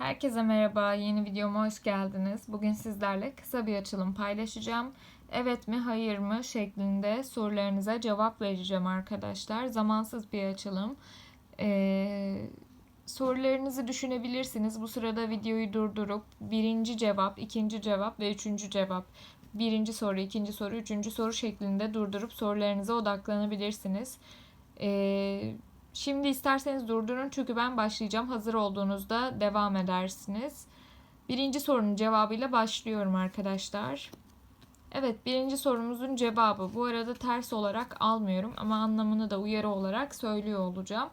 Herkese merhaba, yeni videoma hoş geldiniz. Bugün sizlerle kısa bir açılım paylaşacağım. Evet mi, hayır mı şeklinde sorularınıza cevap vereceğim arkadaşlar. Zamansız bir açılım. Ee, sorularınızı düşünebilirsiniz. Bu sırada videoyu durdurup birinci cevap, ikinci cevap ve üçüncü cevap. Birinci soru, ikinci soru, üçüncü soru şeklinde durdurup sorularınıza odaklanabilirsiniz. Ee, Şimdi isterseniz durdurun çünkü ben başlayacağım. Hazır olduğunuzda devam edersiniz. Birinci sorunun cevabıyla başlıyorum arkadaşlar. Evet birinci sorumuzun cevabı. Bu arada ters olarak almıyorum ama anlamını da uyarı olarak söylüyor olacağım.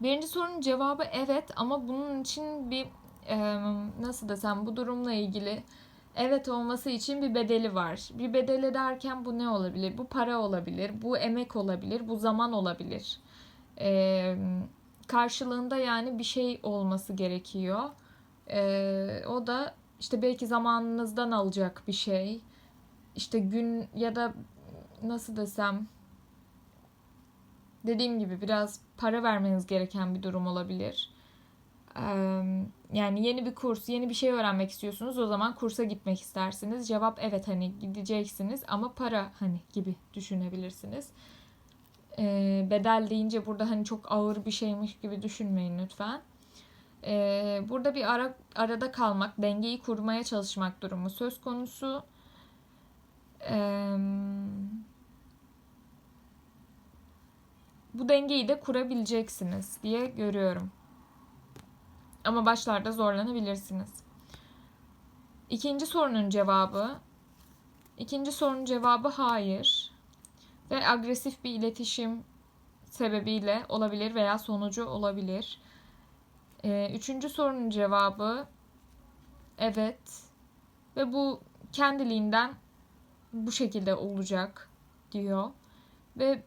Birinci sorunun cevabı evet ama bunun için bir nasıl desem bu durumla ilgili evet olması için bir bedeli var. Bir bedeli derken bu ne olabilir? Bu para olabilir, bu emek olabilir, bu zaman olabilir. Ee, karşılığında yani bir şey olması gerekiyor. Ee, o da işte belki zamanınızdan alacak bir şey. İşte gün ya da nasıl desem dediğim gibi biraz para vermeniz gereken bir durum olabilir yani yeni bir kurs, yeni bir şey öğrenmek istiyorsunuz. O zaman kursa gitmek istersiniz. Cevap evet hani gideceksiniz ama para hani gibi düşünebilirsiniz. Ee, bedel deyince burada hani çok ağır bir şeymiş gibi düşünmeyin lütfen. Ee, burada bir ara, arada kalmak, dengeyi kurmaya çalışmak durumu söz konusu. Ee, bu dengeyi de kurabileceksiniz diye görüyorum. Ama başlarda zorlanabilirsiniz. İkinci sorunun cevabı İkinci sorunun cevabı hayır. Ve agresif bir iletişim sebebiyle olabilir veya sonucu olabilir. Ee, üçüncü sorunun cevabı evet. Ve bu kendiliğinden bu şekilde olacak diyor. Ve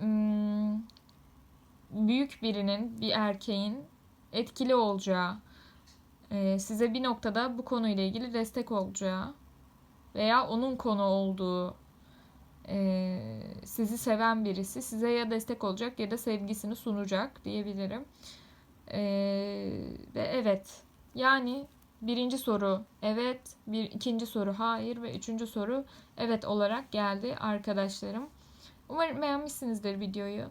hmm, büyük birinin, bir erkeğin etkili olacağı, e, size bir noktada bu konuyla ilgili destek olacağı veya onun konu olduğu e, sizi seven birisi size ya destek olacak ya da sevgisini sunacak diyebilirim. E, ve evet yani birinci soru evet, bir ikinci soru hayır ve üçüncü soru evet olarak geldi arkadaşlarım. Umarım beğenmişsinizdir videoyu.